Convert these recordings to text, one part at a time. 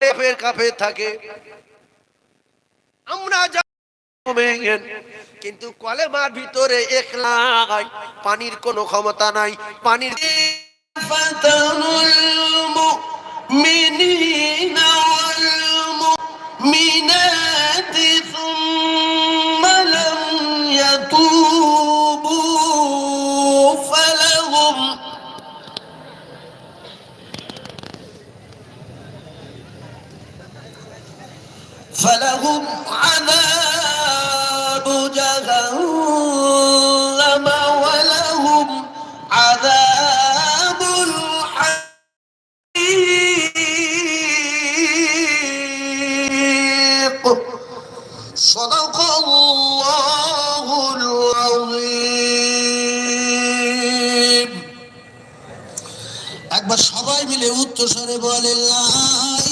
কাপের কাপে থাকে। আমরা কিন্তু কলেমার ভিতরে একলাই পানির কোনো ক্ষমতা নাই। পানির মিনা মিনা فلهم عذاب جهنم ولهم عذاب الحريق صدق الله العظيم একবার সবাই মিলে উচ্চস্বরে বলে লা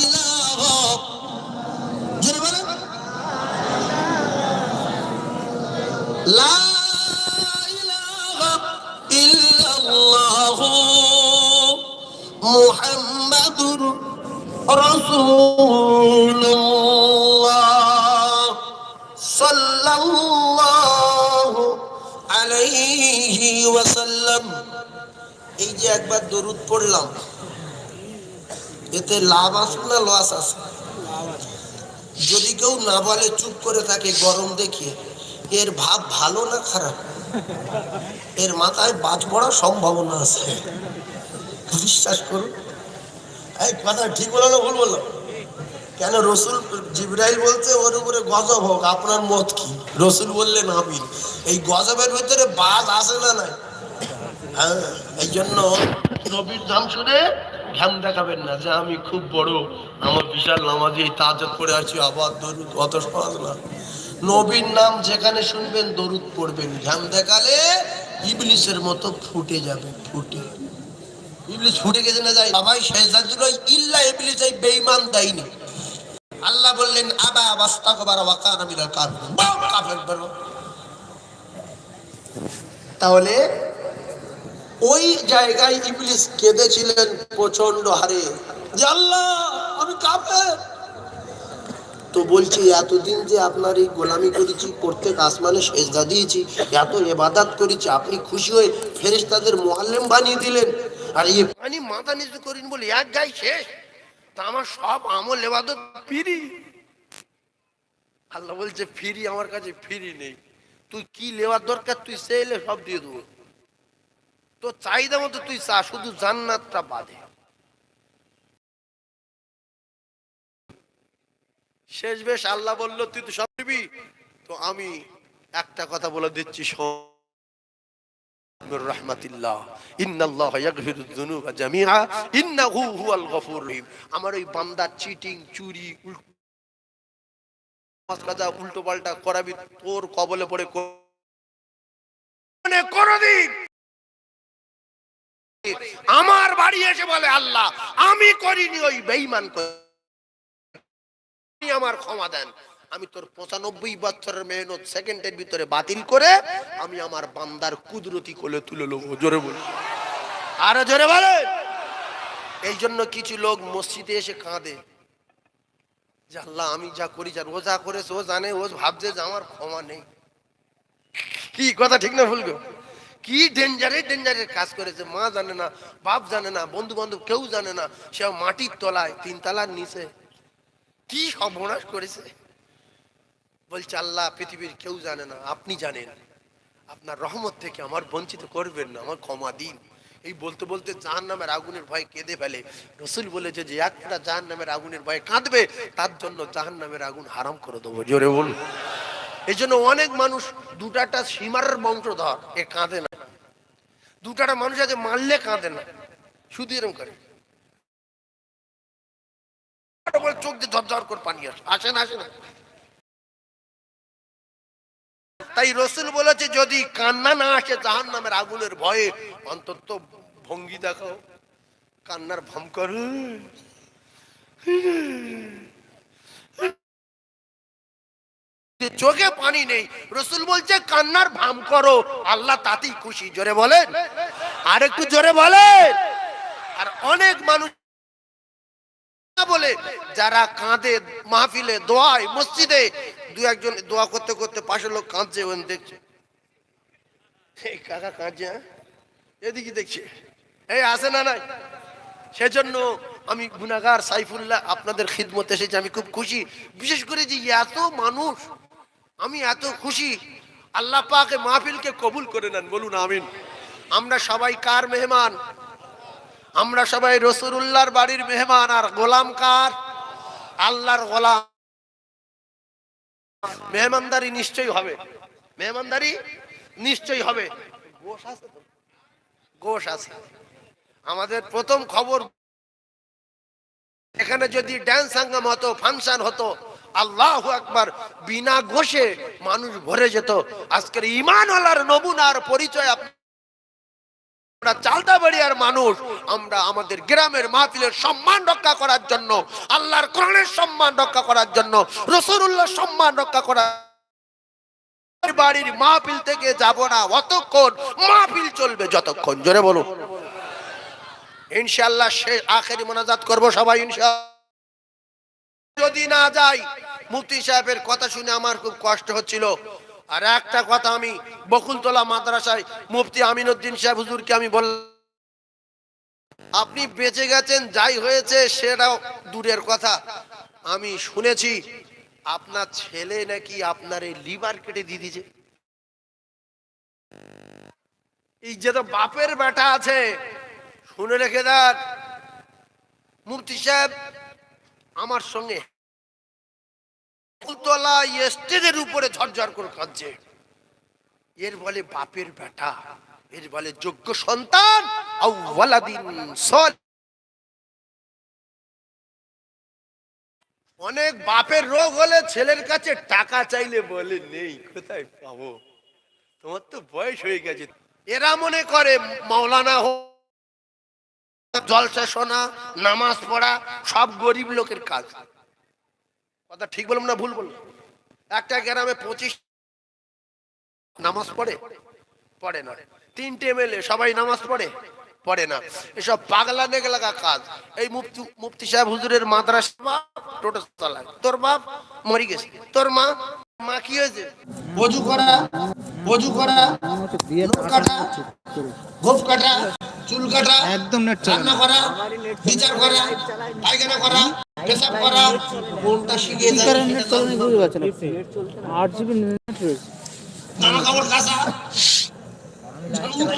ইলাহা ওয়াসাল্লাম। এই যে একবার দরুদ পড়লাম, এতে লাভ আছে না লস আছে? যদি কেউ না বলে, চুপ করে থাকে, গরম দেখিয়ে। এর ভাব ভালো না খারাপ? এর মাথায় বাজ পড়ার সম্ভাবনা আছে। বিশ্বাস করুন। এই কথা ঠিক বলল না ভুল বলল কেন রসুল জিব্রাইল বলছে, ওর উপরে গজব হোক, আপনার মত কি? রসুল বললেন আমিন এই গজবের ভেতরে বাজ আসে না নাই? হ্যাঁ এই জন্য নবীর নাম শুনে ঘ্যাম দেখাবেন না যে আমি খুব বড়, আমার বিশাল নামাজি তাজত পড়ে আছি, আবার দরুদ, অত সহজ না। নবীর নাম যেখানে শুনবেন, দরুদ পড়বেন। ঝাম দেখালে ইবলিসের মতো ফুটে যাবে, ফুটে। ইবলিস ফুটে গেছে না যায়? বাবাই শেষদার ইল্লা ইবলিস এই বেঈমান দেয়নি। আল্লাহ বললেন, আবা বাস্তা কবার ওয়াকানা মিনাল কাফির বলো তাহলে ওই জায়গায় ইবলিস কেঁদেছিলেন প্রচণ্ড হারে। যে আল্লাহ, আমি কাফের। তো বলছি, এতদিন যে আপনার এই গোলামি করেছি, প্রত্যেক আসমানে সেজদা দিয়েছি, এত এবাদাত করেছি, আপনি খুশি হয়ে ফেরেশতাদের মোয়াল্লেম বানিয়ে দিলেন? আর এই পানি মাথা নিচু করিন বলে এক যাই শেষ। তা আমার সব আমল এবাদত ফিরি। আল্লাহ বলছে, ফিরি, আমার কাছে ফিরি নেই। তুই কি লেওয়ার দরকার? তুই সে এলে সব দিয়ে দেবো। তো চাহিদা মতো তুই চা, শুধু জান্নাতটা বাদে। শেষ বেশ, আল্লাহ বলল, তুই তো সব দিবি। তো আমি একটা কথা বলে দিচ্ছি আমার ওই বান্দা চিটিং, চুরি, উল্টো পাল্টা করাবি, তোর কবলে পড়ে মানে আমার বাড়ি এসে বলে, আল্লাহ, আমি করিনি ওই বেঈমান আপনি আমার ক্ষমা দেন। আমি তোর পঁচানব্বই বছরের মেহনত সেকেন্ডের ভিতরে বাতিল করে আমি আমার বান্দার কুদরতি কোলে তুলে লোক জোরে বলি। আরও জোরে বলে এই জন্য কিছু লোক মসজিদে এসে কাঁদে। যে আমি যা করি যা ও যা করেছে ও জানে, ও ভাবছে যে আমার ক্ষমা নেই। কি কথা, ঠিক না ভুলবে কি ডেঞ্জারে ডেঞ্জারের কাজ করেছে। মা জানে না, বাপ জানে না বন্ধু বান্ধব কেউ জানে না সে মাটির তলায় তিন তলার নিচে। কি সর্বনাশ করেছে? বলছে, আল্লাহ, পৃথিবীর কেউ জানে না, আপনি জানেন। আপনার রহমত থেকে আমার বঞ্চিত করবেন না, আমার ক্ষমা দিন। এই বলতে বলতে জাহান নামের আগুনের ভয়ে কেঁদে ফেলে। রসুল বলেছে যে একটা জাহান নামের আগুনের ভয়ে কাঁদবে, তার জন্য জাহান নামের আগুন হারাম করে দেবো। জোরে বলুন। এই জন্য অনেক মানুষ দুটাটা সীমার বংশধর, এ কাঁদে না। দুটাটা মানুষ আগে মারলে কাঁদে না। শুধু এরকম করে। বলে চোখ দিয়ে ঝরঝর করে পানি আসে। আসে না তাই রসুল বলেছে, যদি কান্না না আসে জাহান নামের আগুনের ভয়ে অন্তত ভঙ্গি দেখাও। কান্নার ভম কর। চোখে পানি নেই। রসুল বলছে, কান্নার ভাম করো। আল্লাহ তাতেই খুশি। জোরে বলেন। আর একটু জোরে বলেন। আর অনেক মানুষ বলে, যারা কাঁদে, মাহফিলে, দোয়ায়, মসজিদে, দু একজন দোয়া করতে করতে পাশের লোক কাঁদছে ওখানে দেখছে। কাকা কাঁদছে হ্যাঁ? এদিকে দেখছে। এই আসে না নাই? সেজন্য আমি গুনাগার সাইফুল্লাহ আপনাদের খিদমত এসেছি, আমি খুব খুশি। বিশেষ করে যে এত মানুষ, আমি এত খুশি। আল্লাহ পাকে মাহফিলকে কবুল করে নেন, বলুন আমিন। আমরা সবাই কার মেহমান? আমরা সবাই রসুল্লাহর বাড়ির মেহমান আর গোলাম কার? আল্লাহর গোলাম। মেহমানদারি নিশ্চয়ই হবে। মেহমানদারি নিশ্চয়ই হবে। গোশ আছে আমাদের প্রথম খবর, এখানে যদি ড্যান্স সাঙ্গাম হতো, ফাংশন হতো, আল্লাহ আকবার, বিনা ঘোষে মানুষ ভরে যেত। আজকের ইমান আল্লাহর নমুনার পরিচয় আপ- আমরা মানুষ, আমরা আমাদের গ্রামের মাহফিলের সম্মান রক্ষা করার জন্য, আল্লাহর সম্মান রক্ষা করার জন্য সম্মান রক্ষা বাড়ির মাহফিল থেকে যাব না, অতক্ষণ মাহফিল চলবে যতক্ষণ। জোরে বলুন। ইনশাল্লাহ সে আখেরি মোনাজাত করব সবাই ইনশাল্লাহ যদি না যাই, মুফতি সাহেবের কথা শুনে আমার খুব কষ্ট হচ্ছিল। আর একটা কথা আমি বকুলতলা মাদ্রাসায় মুফতি আমিনুদ্দিন সাহেব হুজুরকে আমি বললাম, আপনি বেঁচে গেছেন, যাই হয়েছে সেটাও দূরের কথা। আমি শুনেছি, আপনার ছেলে নাকি আপনার এই লিভার কেটে দিয়ে দিয়েছে। এই যে তো বাপের বেটা আছে, শুনে রেখে দেন। মুফতি সাহেব, আমার সঙ্গে ফুলতলা স্টেজের উপরে ঝরঝর করে কাঁদছে। এর বলে বাপের এর বলে যোগ্য সন্তান অনেক বাপের রোগ হলে ছেলের কাছে টাকা চাইলে বলে, নেই, কোথায় পাবো? তোমার তো বয়স হয়ে গেছে। এরা মনে করে, মাওলানা জলসা শোনা, নামাজ পড়া, সব গরিব লোকের কাজ। কথা ঠিক বললাম না ভুল বললাম? একটা গ্রামে পঁচিশ নামাজ পড়ে পড়ে না। তিনটে এমএলএ সবাই নামাজ পড়ে পড়ে না। এসব পাগলা নেগলাগা কাজ। এই মুফতি মুফতি সাহেব হুজুরের মাদ্রাসা টোটো চালায়। তোর বাপ মরি গেছে। তোর মা মা কি হয়েছে? অজু করা অজু করা কাটা গোফ কাটা চুল কাটা একদম নেট চলে রান্না করা বিচার করা পায়খানা করা। পেশাব করা কোনটা শিখে কি কারণে নেট চলে না বুঝতে না আট জিবি নেট রয়েছে। জামা কাপড় কাঁচা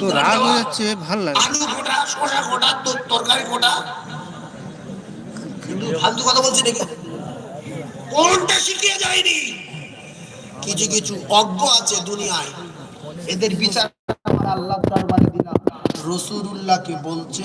তো রাগ হয়ে যাচ্ছে ভালো লাগে। আলু কোটা শসা কোটা তরকারি কোটা কিন্তু ফালতু কথা বলছি নাকি? কোনটা শিখিয়ে যায়নি। কিছু কিছু অজ্ঞ আছে দুনিয়ায়। এদের বিচার আল্লাহ দরবারে দিলাম রসুলুল্লাহকে বলছে